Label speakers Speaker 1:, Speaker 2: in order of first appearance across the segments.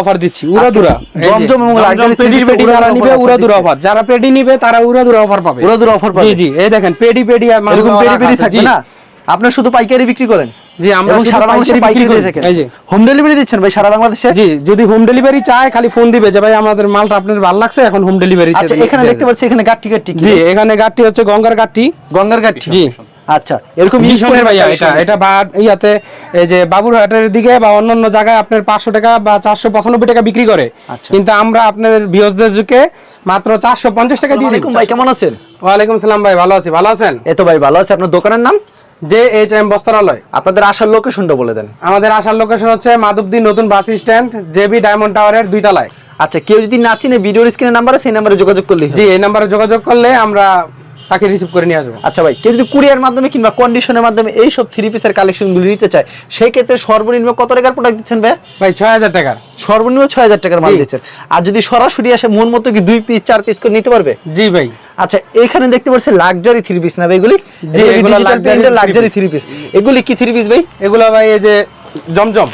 Speaker 1: Offer দিচ্ছি উড়াদুরা
Speaker 2: জমজম এবং luxury
Speaker 1: paddy paddy যারা নিবে উড়াদুরা অফার যারা পেডি নিবে তারা উড়াদুরা অফার পাবে।
Speaker 2: উড়াদুরা অফার পাবে।
Speaker 1: জি এই দেখেন পেডি পেডি আর
Speaker 2: এরকম পেরি থাকবে না? আপনার শুধু পাইকারি বিক্রি করেন?
Speaker 1: জি আমরা
Speaker 2: সারা বাংলাদেশে
Speaker 1: বিক্রি করি। এই যে।
Speaker 2: হোম ডেলিভারি দিচ্ছেন ভাই সারা বাংলাদেশে?
Speaker 1: জি যদি হোম ডেলিভারি চায় খালি ফোন দিবে যে ভাই আমাদের মালটা আপনার ভালো লাগছে এখন হোম ডেলিভারি
Speaker 2: আচ্ছা এখানে দেখতে পাচ্ছি এখানে গাঠি গাঠি
Speaker 1: জি এখানে গাড়টি হচ্ছে গঙ্গার গাড়টি
Speaker 2: গঙ্গার গাঠি
Speaker 1: জি।
Speaker 2: আচ্ছা এরকম
Speaker 1: ভাইয়া এটা এটা বা ইয়াতে এই যে বাবুরহাটের দিকে বা অন্যান্য জায়গায় আপনার পাঁচশো টাকা বা চারশো পঁচানব্বই টাকা বিক্রি করে।
Speaker 2: আচ্ছা।
Speaker 1: কিন্তু আমরা আপনাদের যুগে মাত্র চারশো পঞ্চাশ টাকা দিয়ে দিই।
Speaker 2: ভাই কেমন আছেন?
Speaker 1: ওয়ালাইকুম সালাম ভাই ভালো আছি ভালো আছেন?
Speaker 2: এই তো ভাই ভালো আছে। আপনার দোকানের নাম?
Speaker 1: যে এইচ এম বস্ত্রালয়।
Speaker 2: আপনাদের আসার লোকেশনটা বলে দেন।
Speaker 1: আমাদের আসার লোকেশন হচ্ছে মাধবদী নতুন বাস স্ট্যান্ড জেবি ডায়মন্ড টাওয়ারের দুই তলায়
Speaker 2: আচ্ছা কেউ যদি না চিনে ভিডিওর স্ক্রিনের নাম্বারে সেই নাম্বারে যোগাযোগ করলেই হবে।
Speaker 1: জি এই নাম্বারে যোগাযোগ করলে আমরা তাকে রিসিভ করে নিয়ে আসব।
Speaker 2: আচ্ছা ভাই কেউ যদি কুরিয়ার মাধ্যমে কিংবা কন্ডিশনের মাধ্যমে এই সব থ্রি পিসের কালেকশনগুলো নিতে চায় সেই ক্ষেত্রে সর্বনিম্ন কত টাকার প্রোডাক্ট দিচ্ছেন ভাই?
Speaker 1: ভাই ছয় হাজার টাকার।
Speaker 2: সর্বনিম্ন ছয় হাজার টাকার মাল দিচ্ছেন। আর যদি সরাসরি আসে মন মতো কি দুই পিস চার পিস করে নিতে পারবে?
Speaker 1: জি ভাই।
Speaker 2: আচ্ছা এখানে দেখতে পাচ্ছি লাক্সারি থ্রি পিস না ভাই এগুলি? লাক্সারি। থ্রি পিস এগুলি কি থ্রি পিস ভাই?
Speaker 1: এগুলো ভাই এই যে জমজম।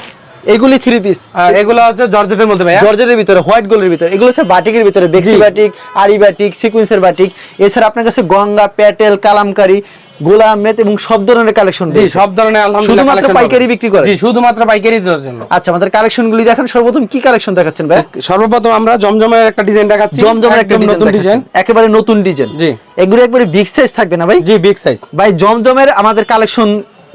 Speaker 2: এগুলি থ্রি পিস
Speaker 1: এগুলো হচ্ছে জর্জেটের মধ্যে ভাইয়া।
Speaker 2: জর্জের ভিতরে হোয়াইট গোল্ডের ভিতরে। এগুলো হচ্ছে বাটিকের ভিতরে বেক্সি। বাটিক আরি বাটিক সিকুয়েন্সের বাটিক এছাড়া আপনার কাছে গঙ্গা প্যাটেল কালামকারি গোলাম মেত এবং সব ধরনের কালেকশন
Speaker 1: জি সব ধরনের আলহামদুলিল্লাহ
Speaker 2: শুধুমাত্র পাইকারি বিক্রি করে?
Speaker 1: জি শুধুমাত্র পাইকারি দেওয়ার জন্য।
Speaker 2: আচ্ছা আমাদের কালেকশনগুলি দেখেন। সর্বপ্রথম কি কালেকশন দেখাচ্ছেন ভাই
Speaker 1: সর্বপ্রথম আমরা জমজমের একটা ডিজাইন দেখাচ্ছি।
Speaker 2: জমজমের একটা নতুন
Speaker 1: ডিজাইন
Speaker 2: একেবারে নতুন ডিজাইন
Speaker 1: জি।
Speaker 2: এগুলো একবারে বিগ সাইজ থাকবে না ভাই?
Speaker 1: জি বিগ সাইজ
Speaker 2: ভাই জমজমের আমাদের কালেকশন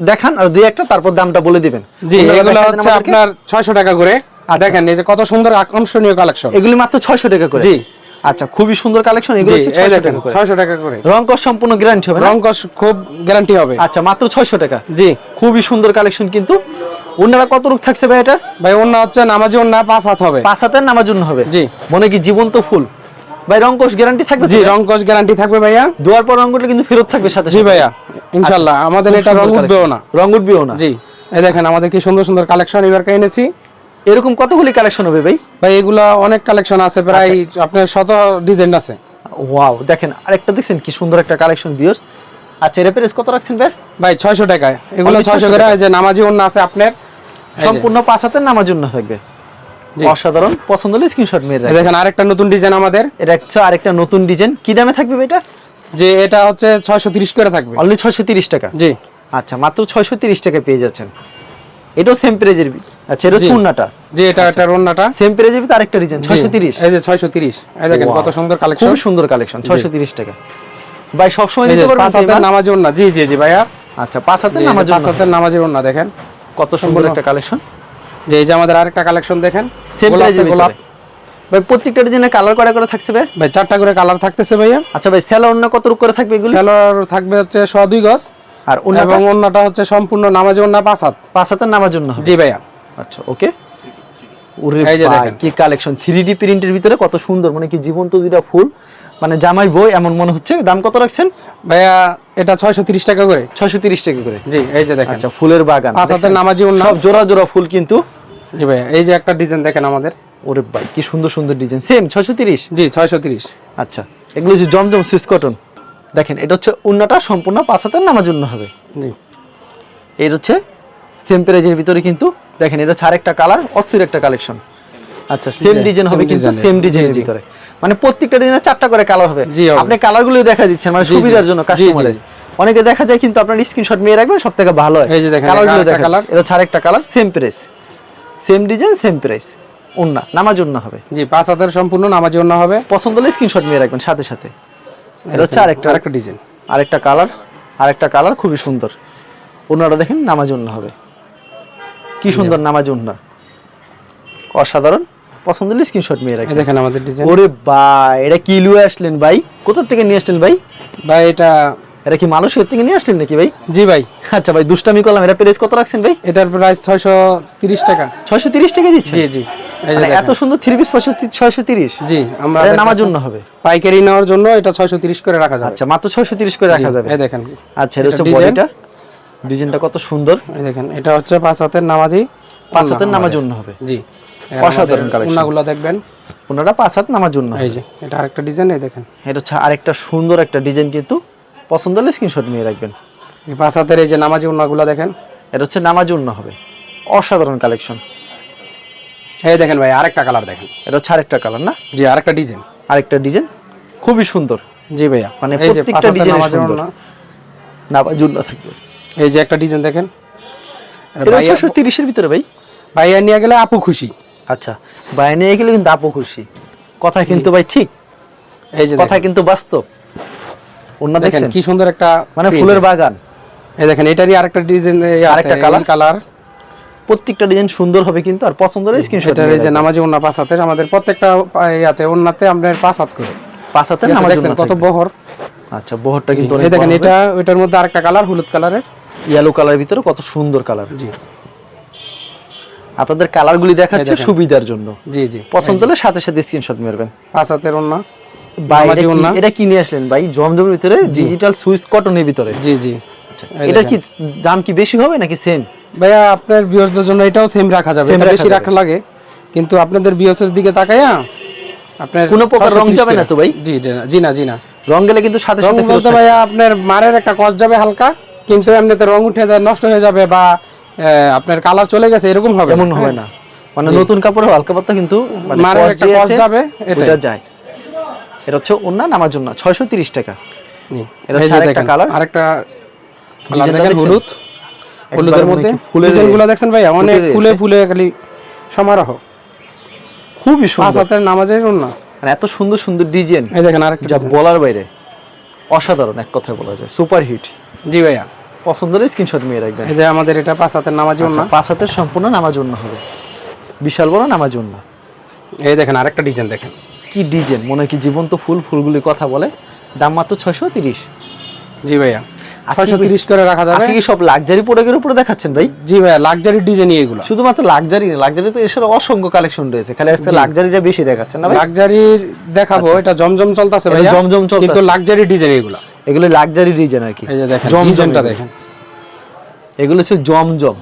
Speaker 2: দেখান আর দুই একটা তারপর দামটা বলে দিবেন।
Speaker 1: জি এগুলো হচ্ছে আপনার 600 টাকা করে।
Speaker 2: আচ্ছা।
Speaker 1: দেখেন এই যে কত সুন্দর আকর্ষণীয় কালেকশন
Speaker 2: এগুলি মাত্র 600 টাকা করে।
Speaker 1: জি।
Speaker 2: আচ্ছা খুবই সুন্দর কালেকশন এগুলো হচ্ছে 600 টাকা করে।
Speaker 1: 600 টাকা করে।
Speaker 2: রং কস সম্পূর্ণ গ্যারান্টি হবে
Speaker 1: রং কস খুব গ্যারান্টি হবে।
Speaker 2: আচ্ছা মাত্র 600 টাকা।
Speaker 1: জি।
Speaker 2: খুবই সুন্দর কালেকশন কিন্তু। ওনারা কত রূপ থাকছে ভাই এটা
Speaker 1: ভাই ওন্না হচ্ছে নামাজি ওন্না পাঁচ হাত হবে।
Speaker 2: পাঁচ হাতের নামার জন্য হবে।
Speaker 1: জি।
Speaker 2: মনে কি জীবন্ত ফুল? ভাই রং কোষ গ্যারান্টি থাকবে
Speaker 1: জি রং কস গ্যারান্টি থাকবে ভাইয়া।
Speaker 2: দোয়ার পর রঙগুলো কিন্তু ফেরত থাকবে সাথে
Speaker 1: জি ভাইয়া ইনশাআল্লাহ। আমাদের এটা রং উঠবেও না।
Speaker 2: রং উঠবেও না।
Speaker 1: জি এই দেখেন আমাদের কি সুন্দর সুন্দর কালেকশন এবার এনেছি?
Speaker 2: এরকম কতগুলি কালেকশন হবে ভাই?
Speaker 1: ভাই এগুলা অনেক কালেকশন আছে প্রায়
Speaker 2: আচ্ছা।
Speaker 1: আপনার শত ডিজাইন আছে।
Speaker 2: ওয়াও দেখেন আরেকটা দেখছেন কি সুন্দর একটা কালেকশন বিয়স আচ্ছা এর প্রাইস কত রাখছেন ভাই?
Speaker 1: ভাই ছয়শো টাকায়। এগুলো
Speaker 2: Only
Speaker 1: ছয়শো
Speaker 2: 600
Speaker 1: করে যে নামাজি অন্য আছে আপনার।
Speaker 2: সম্পূর্ণ পাঁচ হাতের নামার জন্য থাকবে। অসাধারণ। পছন্দ হলে স্ক্রিনশট মেরে
Speaker 1: দেখেন আরেকটা নতুন ডিজাইন আমাদের।
Speaker 2: এটা হচ্ছে আরেকটা নতুন ডিজাইন কি দামে থাকবে এটা?
Speaker 1: যে এটা হচ্ছে ছয়শো তিরিশ করে থাকবে।
Speaker 2: অনলি ছয়শো তিরিশ টাকা?
Speaker 1: জি।
Speaker 2: আচ্ছা মাত্র ছয়শো তিরিশ টাকা পেয়ে যাচ্ছেন। এটাও সেম প্রাইজের আচ্ছা এটা
Speaker 1: জি। যে এটা এটা রন্নাটা।
Speaker 2: সেম প্রাইজের ভিতরে আরেকটা ডিজাইন ছয়শো তিরিশ।
Speaker 1: এই যে ছয়শো তিরিশ। এই দেখেন কত সুন্দর কালেকশন
Speaker 2: খুবই সুন্দর কালেকশন ছয়শো তিরিশ টাকা। ভাই সবসময়
Speaker 1: এই যে
Speaker 2: নিতে পারবেন
Speaker 1: পাঁচ হাতের
Speaker 2: নামাজ
Speaker 1: নামাজি ওন্না জি জি জি ভাইয়া।
Speaker 2: আচ্ছা পাঁচ হাতের
Speaker 1: জি,
Speaker 2: নামার
Speaker 1: পাঁচ হাতের নামাজি ওন্না দেখেন।
Speaker 2: কত সুন্দর একটা কালেকশন
Speaker 1: যে এই যে আমাদের আরেকটা কালেকশন দেখেন গোলাপে গোলাপ।
Speaker 2: ভাই প্রত্যেকটা ডিজাইনে কালার করা করে থাকছে ভাই?
Speaker 1: ভাই চারটা করে কালার থাকতেছে ভাইয়া।
Speaker 2: আচ্ছা ভাই সেলা অন্য কত রূপ করে থাকবে এগুলো?
Speaker 1: সেলোয়ার থাকবে হচ্ছে সোয়া দুই গজ।
Speaker 2: আর অন্য
Speaker 1: এবং অন্যটা হচ্ছে সম্পূর্ণ নামাজ ওন্না পাঁচ হাত।
Speaker 2: পাঁচ হাতের নামার জন্য হবে।
Speaker 1: জি ভাইয়া।
Speaker 2: আচ্ছা ওকে। ওরে
Speaker 1: এই যে দেখেন।
Speaker 2: কি কালেকশন থ্রি ডি প্রিন্টের ভিতরে কত সুন্দর মানে কি জীবন্ত দুইটা ফুল। মানে জামাই বই এমন মনে হচ্ছে। দাম কত রাখছেন?
Speaker 1: ভাইয়া এটা ছয়শো তিরিশ টাকা করে।
Speaker 2: ছয়শো তিরিশ টাকা করে।
Speaker 1: জি এই যে দেখেন।
Speaker 2: আচ্ছা ফুলের বাগান। দেখছেন?
Speaker 1: নামাজি ওন্না
Speaker 2: সব জোড়া জোড়া ফুল কিন্তু।
Speaker 1: জি ভাইয়া এই যে একটা ডিজাইন দেখেন আমাদের।
Speaker 2: ওরে ভাই কি সুন্দর সুন্দর ডিজাইন। সেম ছয়শো তিরিশ?
Speaker 1: জি ছয়শো তিরিশ।
Speaker 2: আচ্ছা এগুলো হচ্ছে জমজম সুইস কটন। দেখেন এটা হচ্ছে উন্নাটা সম্পূর্ণ পাঁচ হাতের নামাজ জন্য হবে।
Speaker 1: জি।
Speaker 2: এর হচ্ছে সেম প্রাইজের ভিতরে কিন্তু দেখেন এটা হচ্ছে আরেকটা কালার অস্থির একটা কালেকশন আচ্ছা সেম ডিজাইন হবে কিন্তু সেম ডিজাইনের ভিতরে। মানে প্রত্যেকটা ডিজাইনে চারটা করে কালার হবে। আপনি কালারগুলো দেখা দিচ্ছেন মানে। সুবিধার জন্য। কাস্টমারের অনেকে দেখা যায় কিন্তু আপনার স্ক্রিনশট নিয়ে রাখবেন সব থেকে ভালো হয়।
Speaker 1: এই যে দেখেন,
Speaker 2: কালারগুলো দেখা
Speaker 1: colour।
Speaker 2: এটা হচ্ছে আরেকটা colour same price same design same price উন্না নামাজ উন্না হবে।
Speaker 1: জি পাঁচ হাতের সম্পূর্ণ নামাজি ওন্না হবে।
Speaker 2: পছন্দ হলে স্ক্রিনশট নিয়ে রাখবেন সাথে সাথে। এটা হচ্ছে আরেকটা
Speaker 1: আরেকটা ডিজাইন
Speaker 2: আরেকটা কালার আরেকটা কালার খুবই সুন্দর। ওনারা দেখেন নামাজ উন্না হবে। কি সুন্দর নামাজ উন্না। অসাধারণ। পছন্দ হলে স্ক্রিনশট নিয়ে
Speaker 1: এই দেখেন আমাদের ডিজাইন
Speaker 2: ওরে ভাই এটা কি লুয়ে আসলেন ভাই? কোথা থেকে নিয়ে আসলেন ভাই?
Speaker 1: ভাই এটা
Speaker 2: এটা কি মানুষের থেকে নিয়ে আসলেন নাকি ভাই?
Speaker 1: জি ভাই।
Speaker 2: আচ্ছা ভাই দুষ্টামি করলাম এটা প্রাইস কত রাখছেন ভাই?
Speaker 1: এটার প্রাইস ছয়শো তিরিশ টাকা।
Speaker 2: ছয়শো তিরিশ টাকা দিচ্ছে
Speaker 1: জি জি।
Speaker 2: এত সুন্দর থ্রি পিস ছয়শো তিরিশ?
Speaker 1: জি আমরা
Speaker 2: নামার জন্য হবে।
Speaker 1: পাইকারি নেওয়ার জন্য এটা ছয়শো তিরিশ করে রাখা যাবে।
Speaker 2: আচ্ছা মাত্র ছয়শো তিরিশ করে রাখা যাবে।
Speaker 1: এই দেখেন।
Speaker 2: আচ্ছা এটা হচ্ছে বডিটা। ডিজাইনটা কত সুন্দর।
Speaker 1: এই দেখেন এটা হচ্ছে পাঁচ হাতের নামাজি
Speaker 2: পাঁচ হাতের নামার জন্য হবে।
Speaker 1: জি।
Speaker 2: অসাধারণ collection।
Speaker 1: উন্নাগুলো দেখবেন।
Speaker 2: ওনারা পাঁচ হাত নামার জন্য।
Speaker 1: এই যে এটা আরেকটা ডিজাইন এই দেখেন।
Speaker 2: এটা হচ্ছে আরেকটা সুন্দর একটা ডিজাইন কিন্তু পছন্দ হলে স্ক্রিনশট নিয়ে রাখবেন।
Speaker 1: এই পাঁচ হাতের এই যে নামাজি উন্নাগুলো দেখেন।
Speaker 2: এটা হচ্ছে নামাজ উন্ন হবে। অসাধারণ কালেকশন
Speaker 1: এই দেখেন ভাই আরেকটা কালার দেখেন।
Speaker 2: এটা হচ্ছে আরেকটা কালার না?
Speaker 1: জি আরেকটা ডিজাইন
Speaker 2: আরেকটা ডিজাইন খুবই সুন্দর।
Speaker 1: জি ভাইয়া।
Speaker 2: মানে প্রত্যেকটা ডিজাইন সুন্দর। না জুল্লা থাকবে।
Speaker 1: এই যে একটা ডিজাইন দেখেন।
Speaker 2: এটা
Speaker 1: ভাইয়া
Speaker 2: ছশো তিরিশের ভিতরে ভাই।
Speaker 1: ভাইয়া নিয়ে গেলে আপু খুশি।
Speaker 2: আচ্ছা বাইরে নিয়ে গেলে কিন্তু আপু খুশি। কথা কিন্তু ভাই ঠিক।
Speaker 1: এই যে
Speaker 2: কথা কিন্তু বাস্তব। অন্য
Speaker 1: দেখেন
Speaker 2: দেখেন
Speaker 1: কি সুন্দর একটা
Speaker 2: মানে ফুলের বাগান।
Speaker 1: এই দেখেন এটারই আরেকটা ডিজাইন
Speaker 2: আরেকটা colour?
Speaker 1: কালার
Speaker 2: প্রত্যেকটা ডিজাইন সুন্দর হবে কিন্তু আর পছন্দ হলে স্ক্রিনশট
Speaker 1: এটার এই যে নামাজি ওন্না পাঁচ হাতের আমাদের প্রত্যেকটা ইয়াতে ওন্নাতে আপনার পাঁচ হাত করে।
Speaker 2: পাঁচ হাতে নামাজ জন্য
Speaker 1: কত বহর?
Speaker 2: আচ্ছা বহরটা কিন্তু
Speaker 1: এই দেখেন এটা ওইটার মধ্যে আরেকটা কালার হলুদ কালারের
Speaker 2: ইয়েলো কালার ভিতরে কত সুন্দর কালার
Speaker 1: জি।
Speaker 2: আপনাদের কালারগুলি দেখাচ্ছে সুবিধার জন্য।
Speaker 1: জি জি।
Speaker 2: পছন্দ হলে সাথে সাথে স্ক্রিনশট মারবেন
Speaker 1: পাঁচ হাতের ওন্না
Speaker 2: ভাই এটা
Speaker 1: নামাজি
Speaker 2: কি-
Speaker 1: ওন্না
Speaker 2: এটা কি নিয়ে আসলেন ভাই? জমজমের ভিতরে ডিজিটাল সুইচ কটনের ভিতরে।
Speaker 1: জি জি।
Speaker 2: আচ্ছা এটা কি দাম কি বেশি হবে নাকি সেম
Speaker 1: ভাইয়া আপনার বিয়সদের জন্য এটাও সেম রাখা যাবে। বেশি রাখা লাগে। কিন্তু আপনাদের বিয়সের দিকে তাকাইয়া আপনার
Speaker 2: কোনো প্রকার রং যাবে না তো ভাই?
Speaker 1: জি জি না জি না জি না।
Speaker 2: রং গেলে কিন্তু সাথে সাথে
Speaker 1: বলতে। ভাইয়া আপনার মারের একটা কস যাবে হালকা কিন্তু এমনিতে রং উঠে যায় নষ্ট হয়ে যাবে বা আপনার কালার চলে গেছে এরকম হবে
Speaker 2: এমন হবে
Speaker 1: হ্যাঁ।
Speaker 2: না মানে নতুন কাপড়ে হালকা পাতলা কিন্তু মানে
Speaker 1: যাবে।
Speaker 2: ওটা যায়। এটা হচ্ছে অন্য নামার জন্য ছয়শো তিরিশ টাকা। এটা আরেকটা।
Speaker 1: আরেকটা কালার দেখেন হলুদ। হলুদের মধ্যে
Speaker 2: ফুলের
Speaker 1: দেখছেন ভাইয়া অনেক ফুলে ফুলে খালি সমারোহ।
Speaker 2: খুবই সুন্দর।
Speaker 1: হাতের নামাজের না
Speaker 2: মানে এত সুন্দর সুন্দর ডিজাইন।
Speaker 1: এই দেখেন আরেকটা
Speaker 2: যা বলার বাইরে। অসাধারণ এক কথায় বলা যায়। সুপার হিট
Speaker 1: জি ভাইয়া।
Speaker 2: পছন্দ হলে স্ক্রিনশট নিয়ে রাখবেন।
Speaker 1: এই যে আমাদের এটা পাঁচ হাতের নামাজের
Speaker 2: আচ্ছা,
Speaker 1: না
Speaker 2: পাঁচ হাতের সম্পূর্ণ নামাজ জন্য হবে। বিশাল বড় নামাজ জন্য
Speaker 1: এই দেখেন আরেকটা ডিজাইন দেখেন।
Speaker 2: কি ডিজাইন? মনে কি জীবন্ত ফুল ফুলগুলি কথা বলে। দাম মাত্র ছয়শো তিরিশ।
Speaker 1: জি ভাইয়া। ছয়শো তিরিশ করে রাখা যাবে?
Speaker 2: কি সব লাক্সারি প্রোডাক্টের উপরে দেখাচ্ছেন ভাই?
Speaker 1: জি ভাইয়া লাক্সারি ডিজাইন এগুলো।
Speaker 2: শুধুমাত্র লাক্সারি না লাক্সারি তো এসব অসংখ্য কালেকশন রয়েছে। খালি
Speaker 1: জি।
Speaker 2: লাক্সারিটা বেশি দেখাচ্ছেন না ভাই?
Speaker 1: লাক্সারির দেখাবো এটা জমজম চলতেছে ভাইয়া।
Speaker 2: জমজম চলতেছে।
Speaker 1: কিন্তু লাক্সারি ডিজাইন এগুলো।
Speaker 2: এগুলো লাক্সারি ডিজাইন আর কি।
Speaker 1: এই যে দেখেন ডিজাইনটা। দেখেন।
Speaker 2: এগুলো হচ্ছে জমজম।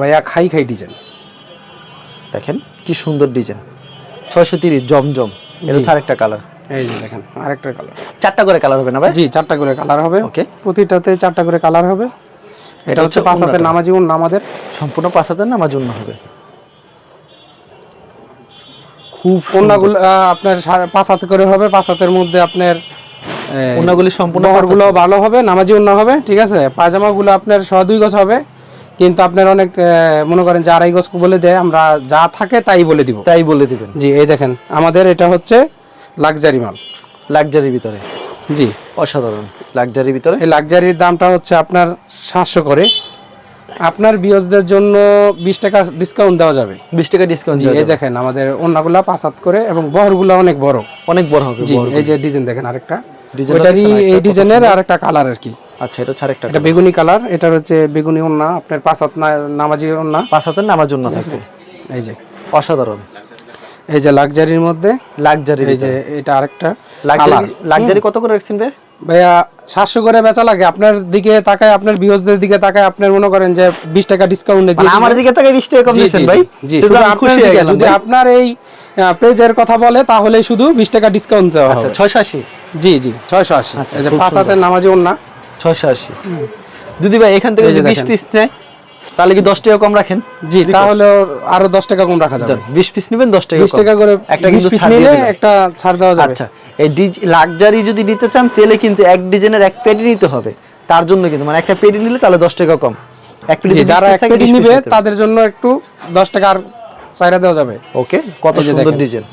Speaker 1: ভাইয়া খাই খাই ডিজাইন।
Speaker 2: দেখেন কি সুন্দর ডিজাইন। ছয়শো তিরিশ জমজম। এটা। হচ্ছে আরেকটা কালার
Speaker 1: এই যে দেখেন আরেকটা কালার
Speaker 2: চারটা করে কালার হবে না ভাই?
Speaker 1: জি চারটা করে কালার হবে।
Speaker 2: ওকে
Speaker 1: প্রতিটাতে চারটা করে কালার হবে। এটা হচ্ছে পাঁচ হাতের। নামাজি উন আমাদের।
Speaker 2: সম্পূর্ণ পাঁচ হাজার নামার জন্য হবে। খুব
Speaker 1: ওন্নাগুলো আপনার পাঁচ হাতে করে হবে। পাঁচ হাতের মধ্যে আপনার
Speaker 2: ওনাগুলি সম্পূর্ণ
Speaker 1: বহরগুলো ভালো হবে নামাজি উন্না হবে ঠিক আছে? পায়জামাগুলো আপনার শ দুই গজ হবে কিন্তু আপনার অনেক মনে করেন যা আড়াই গজ বলে দেয় আমরা যা থাকে তাই বলে দিব।
Speaker 2: তাই বলে দিবেন।
Speaker 1: জি এই দেখেন আমাদের এটা হচ্ছে লাক্সারি মাল।
Speaker 2: লাক্সারির ভিতরে।
Speaker 1: জি।
Speaker 2: অসাধারণ। লাক্সারির ভিতরে।
Speaker 1: এই লাক্সারির দামটা হচ্ছে আপনার সাতশো করে। আপনার বিয়সদের জন্য বিশ টাকা ডিসকাউন্ট দেওয়া যাবে।
Speaker 2: বিশ টাকা ডিসকাউন্ট
Speaker 1: এই দেখেন আমাদের অন্যগুলা পাঁচ হাত করে এবং বহরগুলো অনেক বড়।
Speaker 2: অনেক বড় হবে
Speaker 1: জি এই যে ডিজাইন দেখেন আরেকটা। ওইটারই এই
Speaker 2: আরেকটা
Speaker 1: ডিজাইনের আরেকটা কালার আর কি।
Speaker 2: আচ্ছা এটা ছাড় একটা
Speaker 1: এটা বেগুনি কালার এটা হচ্ছে বেগুনি ওন্না আপনার পাঁচ হাত নামাজি ওন্না।
Speaker 2: পাঁচ হাতের নামাজ জন্য থাকবে
Speaker 1: এই যে।
Speaker 2: অসাধারণ।
Speaker 1: এই যে লাক্সারির মধ্যে
Speaker 2: লাক্সারি
Speaker 1: এই যে এটা আরেকটা
Speaker 2: লাক্সারি লাক্সারি কত করে রাখছেন ভাই
Speaker 1: ভাইয়া সাতশো করে বেচা লাগে। আপনার দিকে তাকায় আপনার বিহজদের দিকে তাকায় আপনার মনে করেন যে বিশ টাকা ডিসকাউন্টে
Speaker 2: মানে আমার দিকে বিশ টাকা কম
Speaker 1: জি,
Speaker 2: ভাই।
Speaker 1: জি যদি আপনার এই পেজের কথা বলে তাহলে শুধু বিশ টাকা ডিসকাউন্ট দেওয়া
Speaker 2: আচ্ছা
Speaker 1: হবে।
Speaker 2: ছয়শো আশি?
Speaker 1: জি জি ছয়শো আশি।
Speaker 2: আচ্ছা,
Speaker 1: এই যে পাঁচ হাতের নামাজি ওন্না
Speaker 2: ছয়শো আশি। যদি ভাই এখান থেকে বিশ পিস নেয় তাহলে কি দশ টাকা কম রাখেন?
Speaker 1: জি তাহলে আরও দশ টাকা কম রাখা যাবে।
Speaker 2: বিশ পিস নেবেন দশ টাকা
Speaker 1: বিশ
Speaker 2: কম।
Speaker 1: টাকা করে
Speaker 2: একটা কিন্তু
Speaker 1: পিস
Speaker 2: ছাড়
Speaker 1: নিলে একটা ছাড় দেওয়া যাবে।
Speaker 2: আচ্ছা এই লাক্সারি যদি নিতে চান তাহলে কিন্তু এক ডিজাইনের এক পেডি নিতে হবে। তার জন্য কিন্তু মানে একটা পেডি নিলে তাহলে দশ টাকা কম। এক
Speaker 1: জি যারা এক পেটি নিবে তাদের জন্য একটু দশ টাকা আর চাইরা দেওয়া যাবে।
Speaker 2: ওকে কত সুন্দর ডিজাইন।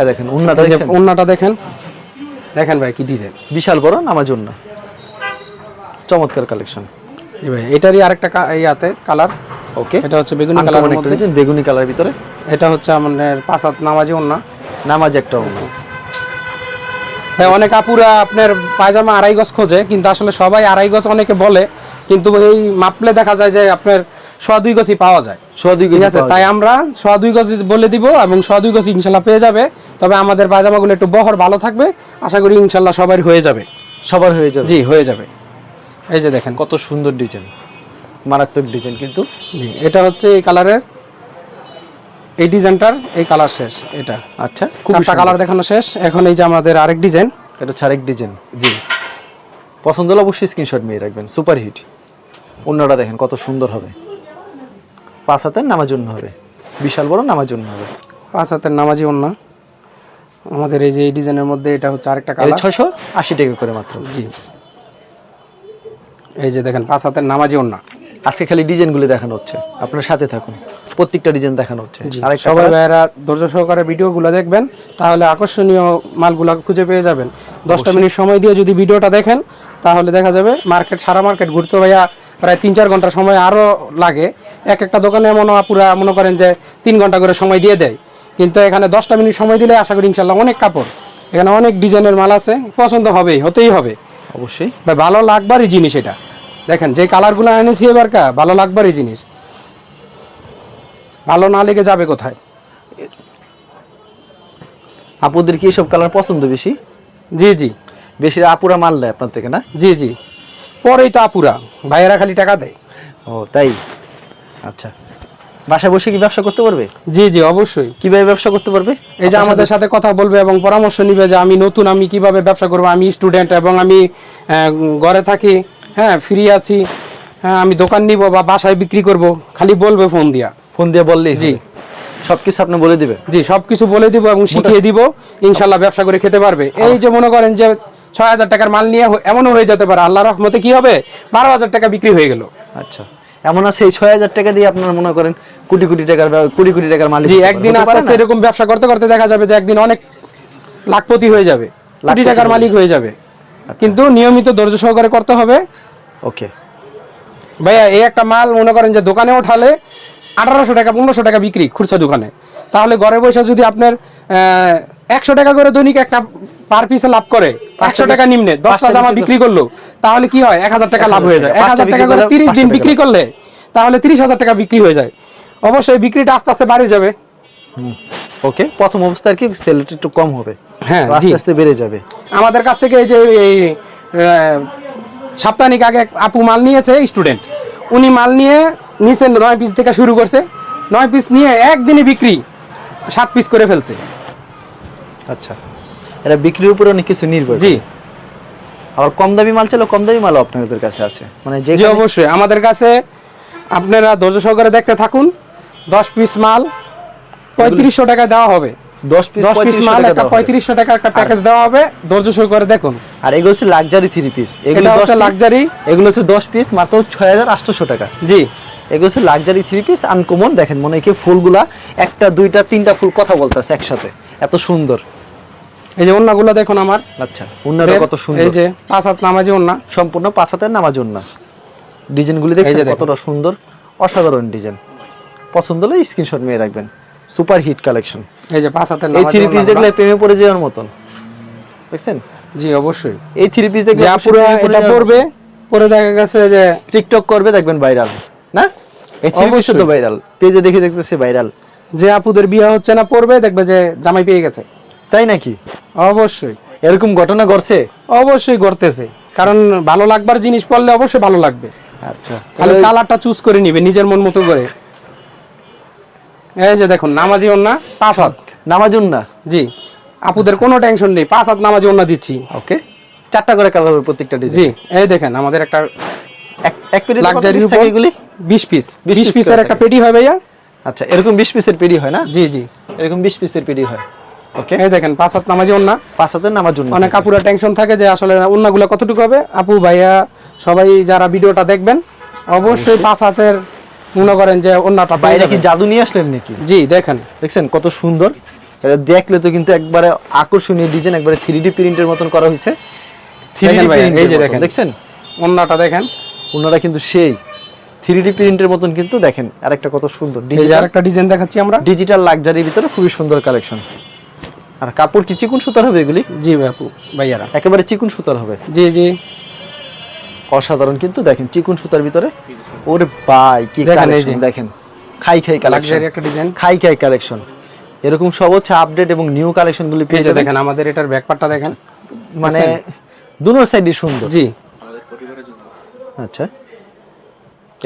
Speaker 2: এ দেখেন উন্নাটা দেখছেন
Speaker 1: ওন্নাটা দেখেন। দেখেন। ভাই কি ডিজাইন।
Speaker 2: বিশাল বড় নামার জন্য চমৎকার কালেকশন
Speaker 1: ভাই এটারই আরেকটা ইয়াতে কালার
Speaker 2: ওকে
Speaker 1: এটা হচ্ছে বেগুনি মধ্যে।
Speaker 2: বেগুনি কালার ভিতরে?
Speaker 1: এটা হচ্ছে আমাদের পাঁচ হাত নামাজি ওন্না
Speaker 2: নামাজ একটা অংশ
Speaker 1: হ্যাঁ অনেক আপুরা আপনার পায়জামা আড়াই গজ খোঁজে কিন্তু আসলে সবাই আড়াই গজ অনেকে বলে কিন্তু এই মাপলে দেখা যায় যে আপনার সোয়া দুই গজই পাওয়া যায়।
Speaker 2: সোয়া দুই কেজি
Speaker 1: আছে? তাই আমরা সোয়া দুই গজ বলে দিব এবং সোয়া দুই গজ ইনশাল্লাহ পেয়ে যাবে। তবে আমাদের পায়জামাগুলো একটু বহর ভালো থাকবে। আশা করি ইনশাল্লাহ সবার হয়ে যাবে।
Speaker 2: সবার হয়ে যাবে।
Speaker 1: জি হয়ে যাবে। এই যে দেখেন।
Speaker 2: কত সুন্দর ডিজাইন। মারাত্মক ডিজাইন কিন্তু।
Speaker 1: জি এটা হচ্ছে এই কালারের এই ডিজাইনটার এই কালার শেষ এটা।
Speaker 2: আচ্ছা খুব
Speaker 1: চারটা কালার দেখানো শেষ। এখন এই যে আমাদের আরেক ডিজাইন।
Speaker 2: এটা হচ্ছে আরেক ডিজাইন।
Speaker 1: জি।
Speaker 2: পছন্দ হলে অবশ্যই স্ক্রিনশট নিয়ে রাখবেন। সুপার হিট অন্যটা দেখেন কত সুন্দর হবে। পাঁচ হাতের নামার জন্য হবে। বিশাল বড় নামাজ জন্য হবে।
Speaker 1: পাঁচ হাতের নামাজি অন্য। আমাদের এই যে এই ডিজাইনের মধ্যে এটা হচ্ছে আরেকটা কালার।
Speaker 2: ছয়শো আশি টাকা করে মাত্র।
Speaker 1: জি। এই যে দেখেন পাঁচ হাতের নামাজি ওন্না
Speaker 2: আজকে খালি ডিজাইনগুলো দেখানো হচ্ছে। আপনার সাথে থাকুন। প্রত্যেকটা ডিজাইন দেখানো হচ্ছে।
Speaker 1: সবাই ভাইয়েরা ধৈর্য সহকারে ভিডিওগুলো দেখবেন তাহলে আকর্ষণীয় মালগুলো খুঁজে পেয়ে যাবেন। দশটা মিনিট সময় দিয়ে যদি ভিডিওটা দেখেন তাহলে দেখা যাবে মার্কেট সারা মার্কেট ঘুরতে ভাইয়া প্রায় তিন চার ঘণ্টা সময় আরও লাগে। এক একটা দোকানে এমন পুরা মনে করেন যে তিন ঘণ্টা করে সময় দিয়ে দেয়। কিন্তু এখানে দশটা মিনিট সময় দিলে আশা করি ইনশাল্লাহ অনেক কাপড়। এখানে অনেক ডিজাইনের মাল আছে পছন্দ হবেই হতেই হবে।
Speaker 2: অবশ্যই।
Speaker 1: ভাই ভালো লাগবারই জিনিস এটা। দেখেন যে কালারগুলো এনেছি এবারকা ভালো লাগবারই জিনিস। ভালো না লেগে যাবে কোথায়?
Speaker 2: আপুদের কি এসব কালার পছন্দ বেশি?
Speaker 1: জি জি।
Speaker 2: বেশি আপুরা মাল নেয় আপনার থেকে না?
Speaker 1: জি জি। পরেই তো আপুরা। ভাইয়েরা খালি টাকা দেয়।
Speaker 2: ও তাই? আচ্ছা। বাসায় বসে কি ব্যবসা করতে পারবে?
Speaker 1: জি জি অবশ্যই।
Speaker 2: কীভাবে ব্যবসা করতে পারবে?
Speaker 1: এই যে আমাদের সাথে কথা বলবে এবং পরামর্শ নিবে যে আমি নতুন আমি কীভাবে ব্যবসা করব আমি স্টুডেন্ট এবং আমি ঘরে থাকি হ্যাঁ ফ্রি আছি হ্যাঁ আমি দোকান নিব বা বাসায় বিক্রি করব খালি বলবে ফোন দিয়া।
Speaker 2: ফোন দিয়ে বললেই
Speaker 1: জি।
Speaker 2: সবকিছু আপনি বলে দিবে
Speaker 1: জি সব কিছু বলে দিব এবং শিখিয়ে দিব ইনশাল্লাহ ব্যবসা করে খেতে পারবে। এই যে মনে করেন যে ছয় হাজার টাকার মাল নিয়ে এমনও হয়ে যেতে পারে আল্লাহ রহমতে কি হবে? বারো হাজার টাকা বিক্রি হয়ে গেল।
Speaker 2: আচ্ছা। এমন আছে এই ছয় হাজার টাকা দিয়ে আপনার মনে করেন কোটি কোটি টাকার কোটি কোটি টাকার মালিক
Speaker 1: একদিন আস্তে আস্তে এরকম ব্যবসা করতে করতে দেখা যাবে যে একদিন অনেক লাখপতি হয়ে যাবে কোটি টাকার মালিক হয়ে যাবে। কিন্তু নিয়মিত ধৈর্য সহকারে করতে হবে।
Speaker 2: ওকে।
Speaker 1: ভাইয়া এই একটা মাল মনে করেন যে দোকানে ওঠালে আঠারোশো টাকা পনেরোশো টাকা বিক্রি খুচরা দোকানে। তাহলে ঘরে বসে যদি আপনার একশো টাকা করে দৈনিক একটা পার পিসে লাভ করে। একশো টাকা নিম্নে দশটা জামা
Speaker 2: বিক্রি
Speaker 1: করল তাহলে কি হয়? এক হাজার টাকা লাভ হয়ে যায়। এক হাজার টাকা করে তিরিশ দিন বিক্রি করলে তাহলে তিরিশ হাজার টাকা বিক্রি হয়ে যায়। অবশ্যই বিক্রিটা আস্তে আস্তে বাড়ে যাবে।
Speaker 2: ওকে প্রথম অবস্থায় কি সেলটা একটু কম হবে?
Speaker 1: হ্যাঁ,
Speaker 2: আস্তে আস্তে বেড়ে যাবে।
Speaker 1: আমাদের কাছ থেকে এই যে সাপ্তাহিক আগে আপু মাল নিয়েছে স্টুডেন্ট উনি মাল নিয়ে নিচে নয় পিস থেকে শুরু করছে। নয় পিস নিয়ে একদিনে বিক্রি সাত পিস করে ফেলছে।
Speaker 2: আচ্ছা। এটা বিক্রির উপরে অনেক কিছু নির্ভর
Speaker 1: জি।
Speaker 2: আবার কম দামি মাল ছিল কম দামি মালও আপনাদের কাছে আছে। মানে যে
Speaker 1: অবশ্যই। আমাদের কাছে আপনারা ধৈর্য সহকারে দেখতে থাকুন। দশ পিস মাল পঁয়ত্রিশশো টাকা দেওয়া হবে।
Speaker 2: দশ পিস
Speaker 1: দশ পিস মাল একটা পঁয়ত্রিশশো টাকা একটা প্যাকেজ দেওয়া হবে। ধৈর্য সহকারে দেখুন।
Speaker 2: আর এগুলো হচ্ছে লাক্সারি থ্রি পিস
Speaker 1: এগুলো হচ্ছে লাক্সারি
Speaker 2: এগুলো হচ্ছে দশ পিস মাত্র ছয় হাজার আটশোশো টাকা।
Speaker 1: জি।
Speaker 2: এগুলো হচ্ছে লাক্সারি থ্রি পিস আনকমন দেখেন মনে হয় কি ফুলগুলা একটা দুইটা তিনটা ফুল কথা বলতেছে একসাথে। এত সুন্দর।
Speaker 1: এই যে অন্যগুলো দেখুন আমার।
Speaker 2: আচ্ছা উন্নয়ন কত সুন্দর।
Speaker 1: এই যে পাঁচ হাত নামাজি অন্য
Speaker 2: সম্পূর্ণ পাঁচ হাতের নামার জন্য ডিজাইনগুলি দেখছেন কতটা সুন্দর অসাধারণ ডিজাইন। পছন্দ হলে স্ক্রিনশট নিয়ে রাখবেন। সুপার হিট কালেকশন
Speaker 1: এই যে পাঁচ হাতের
Speaker 2: এই থ্রি পিস দেখলে প্রেমে পড়ে যাওয়ার মতন। দেখছেন?
Speaker 1: জি অবশ্যই।
Speaker 2: এই থ্রি পিস দেখলে পড়ে
Speaker 1: এটা পড়বে পরে দেখা গেছে যে
Speaker 2: টিকটক করবে দেখবেন ভাইরাল না? এই থ্রি পিস তো ভাইরাল পেজে দেখে দেখতেছে ভাইরাল
Speaker 1: যে আপুদের বিয়ে হচ্ছে না পড়বে দেখবে যে জামাই পেয়ে গেছে।
Speaker 2: তাই নাকি?
Speaker 1: অবশ্যই।
Speaker 2: এরকম ঘটনা ঘটছে?
Speaker 1: অবশ্যই করতেছে কারণ ভালো লাগবার জিনিস পড়লে অবশ্যই ভালো লাগবে।
Speaker 2: আচ্ছা।
Speaker 1: খালি কালারটা চুজ করে নিবে নিজের মন মতো করে। এই যে দেখুন নামাজি ওন্না পাঁচ হাত।
Speaker 2: নামাজুন না
Speaker 1: জি। আপুদের কোনো টেনশন নেই পাঁচ হাত নামাজি ওন্না দিচ্ছি।
Speaker 2: ওকে। চারটা করে কালার হবে প্রত্যেকটা ডিজাইন
Speaker 1: জি এই দেখেন আমাদের একটা
Speaker 2: এক পেটি লাক্সারি এগুলি?
Speaker 1: বিশ পিস
Speaker 2: 20
Speaker 1: বিশ পিসের একটা পেটি হয় ভাইয়া।
Speaker 2: আচ্ছা এরকম বিশ পিসের পেডি হয় না?
Speaker 1: জি জি।
Speaker 2: এরকম বিশ পিসের পেডি হয়। ওকে
Speaker 1: এই দেখেন পাঁচ হাত নামাজি ওন্না
Speaker 2: পাঁচ হাতের নামার জন্য
Speaker 1: অনেক আপুরা টেনশন থাকে যে আসলে কতটুকু হবে। আপু ভাইয়া সবাই যারা ভিডিওটা দেখবেন অবশ্যই পাঁচ হাতের মনে করেন যে
Speaker 2: বাইরে কি জাদু নিয়ে আসলেন নাকি?
Speaker 1: জি দেখেন।
Speaker 2: দেখছেন কত সুন্দর। এটা দেখলে তো কিন্তু একবারে আকর্ষণীয় ডিজাইন একবারে থ্রি ডি প্রিন্টের মতন করা হয়েছে
Speaker 1: এই যে দেখেন।
Speaker 2: দেখছেন?
Speaker 1: অন্যটা দেখেন।
Speaker 2: ওনারা কিন্তু সেই। থ্রি ডি প্রিন্টের মতন কিন্তু দেখেন আরেকটা কত সুন্দর।
Speaker 1: আরেকটা ডিজাইন দেখাচ্ছি আমরা।
Speaker 2: ডিজিটাল লাক্সারির ভিতরে খুবই সুন্দর কালেকশন আর কাপড় কি চিকুন সুতার হবে এগুলি?
Speaker 1: জি আপু ভাইয়ারা।
Speaker 2: একেবারে চিকুন সুতার হবে।
Speaker 1: জি জি।
Speaker 2: অসাধারণ কিন্তু দেখেন চিকুন সুতার ভিতরে। ওরে ভাই কি
Speaker 1: দেখেন
Speaker 2: কালেকশন দেখেন। খাই খাই কালেকশন
Speaker 1: একটা ডিজাইন
Speaker 2: খাই খাই কালেকশন এরকম সব হচ্ছে আপডেট এবং নিউ কালেকশনগুলি পেয়ে যাবেন।
Speaker 1: দেখেন আমাদের এটার ব্যাকপার্টটা দেখেন।
Speaker 2: মানে? দুনোর সাইডই সুন্দর।
Speaker 1: জি।
Speaker 2: আচ্ছা।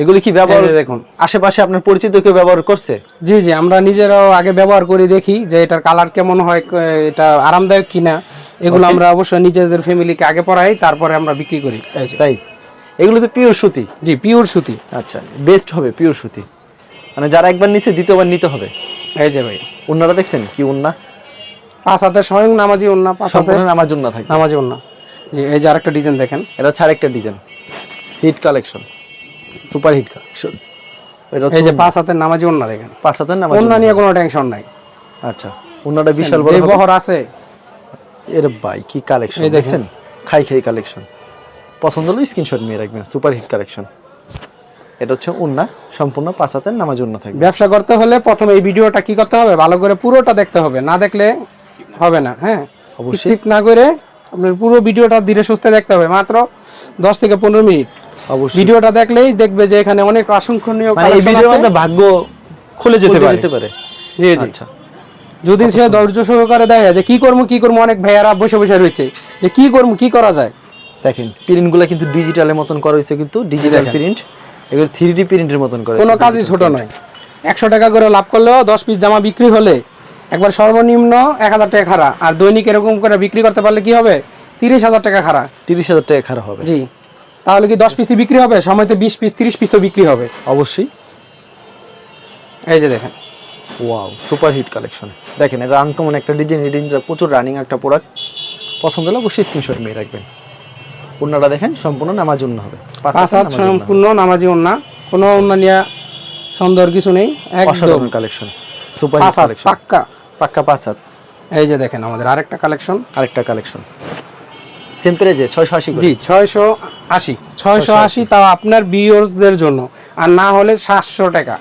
Speaker 2: এগুলি কি ব্যবহার
Speaker 1: দেখুন।
Speaker 2: আশেপাশে আপনার পরিচিত কেউ ব্যবহার করছে?
Speaker 1: জি জি আমরা নিজেরাও আগে ব্যবহার করে দেখি যে এটার কালার কেমন হয় এটা আরামদায়ক কিনা। এগুলো আমরা অবশ্যই নিজেদের ফ্যামিলিকে আগে পড়াই তারপরে আমরা বিক্রি করি।
Speaker 2: তাই? এগুলো তো পিওর সুতি?
Speaker 1: জি পিওর সুতি।
Speaker 2: আচ্ছা বেস্ট হবে পিওর সুতি। মানে যারা একবার নিচ্ছে দ্বিতীয়বার নিতে হবে।
Speaker 1: এই যে ভাই।
Speaker 2: উন্নারা দেখছেন? কি উন্না?
Speaker 1: পাঁচ হাতের স্বয়ং নামাজি অন্য পাঁচ হাতে
Speaker 2: নামাজ উন্না থাকে
Speaker 1: নামাজি জি এই যে আরেকটা ডিজাইন দেখেন।
Speaker 2: এটা হচ্ছে আরেকটা design hit collection super hit collection
Speaker 1: এই যে পাঁচ হাতের নামাজি দেখেন।
Speaker 2: পাঁচ হাতের নামাজ।
Speaker 1: নিয়ে কোনো টেনশন নাই।
Speaker 2: আচ্ছা বিশাল বড়
Speaker 1: বহর আছে।
Speaker 2: এর ভাই কি কালেকশন দেখছেন? খাই খাই কালেকশন পছন্দ হলো স্ক্রিনশট নিয়ে রাখবেন সুপার হিট কালেকশন এটা হচ্ছে উন্না সম্পূর্ণ পাঁচ হাতের নামাজ উন্না থাকবে।
Speaker 1: ব্যবসা করতে হলে প্রথমে এই ভিডিওটা কি করতে হবে? ভালো করে পুরোটা দেখতে হবে। না দেখলে হবে না হ্যাঁ?
Speaker 2: অবশ্যই।
Speaker 1: না করে আপনার পুরো ভিডিওটা ধীরে সুস্থে দেখতে হবে। মাত্র দশ থেকে পনেরো মিনিট। ভিডিওটা দেখলেই দেখবে যে এখানে অনেক অসংখ্যনীয়
Speaker 2: মানে এই ভিডিওর মধ্যে ভাগ্য
Speaker 1: খুলে যেতে পারে।
Speaker 2: যেতে পারে।
Speaker 1: জি জি।
Speaker 2: আচ্ছা।
Speaker 1: যদি সে ধৈর্য সহকারে দেয় যে কি করব কি করব অনেক ভাইয়ারা বসে বসে রয়েছে। যে কি করব কি করা যায়?
Speaker 2: দেখেন প্রিন্টগুলো কিন্তু ডিজিটালের মতন করা হয়েছে কিন্তু ডিজিটাল প্রিন্ট এগুলো থ্রি ডি প্রিন্টের মতন করা
Speaker 1: কোনো কাজই ছোট নয়। একশো টাকা করে লাভ করলেও দশ পিস জামা বিক্রি হলে একবার সর্বনিম্ন এক হাজার টাকা খারা আর দৈনিক এরকম করে বিক্রি করতে পারলে কি হবে? তিরিশ হাজার টাকা খারা
Speaker 2: তিরিশ হাজার টাকা খারা হবে।
Speaker 1: জি। তাহলে কি দশ পিসই বিক্রি হবে? সময় তো বিশ পিস তিরিশ পিসও বিক্রি হবে।
Speaker 2: অবশ্যই।
Speaker 1: এই যে দেখেন।
Speaker 2: ওয়াও সুপার হিট কালেকশন দেখেন এটা আনকমন একটা ডিজাইন ডিজাইনটা প্রচুর রানিং একটা প্রোডাক্ট পছন্দ হলে অবশ্যই স্ক্রিনশট নিয়ে রাখবেন। অন্যটা দেখেন সম্পূর্ণ নামাজ অন্য হবে। পাঁচ
Speaker 1: হাত। সম্পূর্ণ নামাজি ওন্না কোনো ওন্না নিয়ে সন্দেহর কিছু নেই। একদম
Speaker 2: কালেকশন সুপার হিট কালেকশন
Speaker 1: পাক্কা।
Speaker 2: পাক্কা পাঁচ হাত
Speaker 1: এই যে দেখেন আমাদের আরেকটা কালেকশন
Speaker 2: আরেকটা কালেকশন সেম প্রাইজে
Speaker 1: জি ছয়শো আশি। ছয়শো আশি তাও আপনার জন্য। আর না হলে সাতশো টাকা।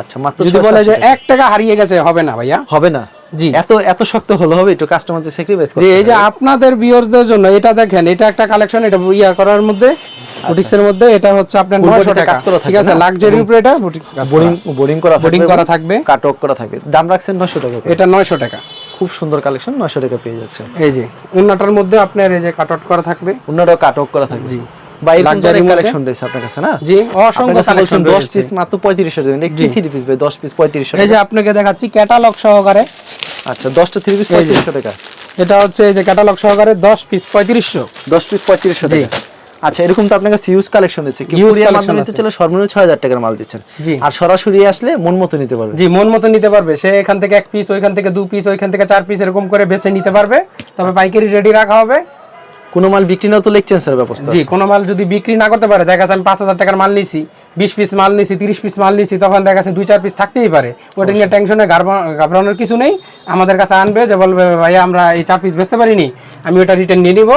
Speaker 2: আচ্ছা মাত্র
Speaker 1: যদি বলে যে
Speaker 2: টাকা।
Speaker 1: হারিয়ে গেছে হবে না ভাইয়া।
Speaker 2: হবে না।
Speaker 1: জি।
Speaker 2: এত এত শক্ত হলো হবে একটু কাস্টমারদের স্যাক্রিফাইস
Speaker 1: এই যে আপনাদের বিয়র্সদের জন্য এটা দেখেন এটা একটা কালেকশন এটা ইয়া করার মধ্যে বুটিক্সের মধ্যে এটা হচ্ছে আপনার
Speaker 2: Full
Speaker 1: নয়শো
Speaker 2: body তে
Speaker 1: টাকা।
Speaker 2: কাজ করা
Speaker 1: ঠিক আছে
Speaker 2: না?
Speaker 1: লাক্সারির উপরে এটা বুটিক্স
Speaker 2: বোরিং বোরিং করা। থাকবে
Speaker 1: করা থাকবে।
Speaker 2: কাটক করা থাকবে। দাম রাখছেন নশো টাকা
Speaker 1: এটা নয়শো টাকা।
Speaker 2: খুব সুন্দর কালেকশন নশো টাকা পেয়ে যাচ্ছে
Speaker 1: এই যে উন্নাটার মধ্যে আপনার এই যে কাট আউট করা থাকবে।
Speaker 2: অন্যটাও কাটক করা থাকবে।
Speaker 1: জি?
Speaker 2: কালেকশন আপনার কাছে না?
Speaker 1: অসংখ্য কালেকশন
Speaker 2: পিস মাত্র টাকা। কি। পিস ভাই পিস পঁয়ত্রিশশো
Speaker 1: এই যে আপনাকে দেখাচ্ছি ক্যাটালগ সহকারে।
Speaker 2: আচ্ছা পিস টাকা।
Speaker 1: এটা হচ্ছে এই যে ক্যাটালগ সহকারে দশ পিস পঁয়ত্রিশশো।
Speaker 2: দশ পিস পঁয়ত্রিশশো
Speaker 1: জি।
Speaker 2: টাকা। আচ্ছা এরকম তো আপনার কাছে ইউজ কালেকশন আছে। কি কুরিয়ার মাধ্যমে নিতে। চলে সর্বনিম্ন ছয় হাজার টাকার মাল দিচ্ছেন।
Speaker 1: জি।
Speaker 2: আর সরাসরি আসলে মন মতো নিতে পারবে।
Speaker 1: জি মন মতো নিতে পারবে। সে এখান থেকে এক পিস ওইখান থেকে দু পিস ওইখান থেকে চার পিস এরকম করে বেছে নিতে পারবে। তবে পাইকারি রেডি রাখা হবে।
Speaker 2: কোনো মাল বিক্রি না তো এক্সচেঞ্জের ব্যবস্থা
Speaker 1: জি। কোনো মাল যদি বিক্রি না করতে পারে দেখা যাচ্ছে আমি পাঁচ হাজার টাকার মাল নিছি বিশ পিস মাল নিছি তিরিশ পিস মাল নিছি তখন দেখা যাচ্ছে দুই চার পিস থাকতেই পারে। ওটা নিয়ে টেনশনে ঘাবড়ানোর কিছু নেই। আমাদের কাছে আনবে যে বলবে ভাইয়া আমরা এই চার পিস বেচতে পারিনি। আমি ওটা রিটার্ন নিয়ে নিবো।